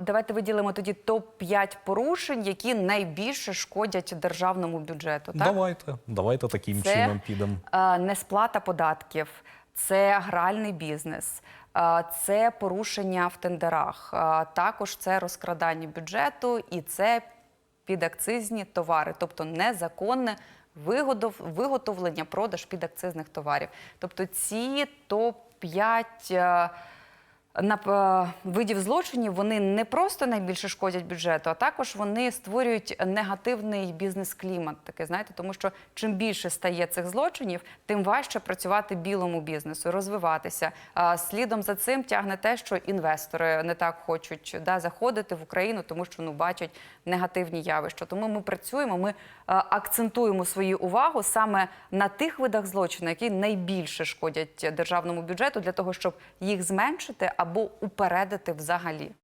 Давайте виділимо тоді топ 5 порушень, які найбільше шкодять державному бюджету. Так? Давайте, давайте таким Це, чином підемо. е, несплата податків, це гральний бізнес, е, це порушення в тендерах, е, також це розкрадання бюджету і це підакцизні товари, тобто незаконне виготовлення, продаж підакцизних товарів. Тобто ці топ 5 на е, видів злочинів вони не просто найбільше шкодять бюджету, а також вони створюють негативний бізнес-клімат. Таке знаєте, тому що чим більше стає цих злочинів, тим важче працювати білому бізнесу, розвиватися. Слідом за цим тягне те, що інвестори не так хочуть да, заходити в Україну, тому що ну бачать негативні явища. Тому ми працюємо, ми е, акцентуємо свою увагу саме на тих видах злочину, які найбільше шкодять державному бюджету, для того, щоб їх зменшити або упередити взагалі.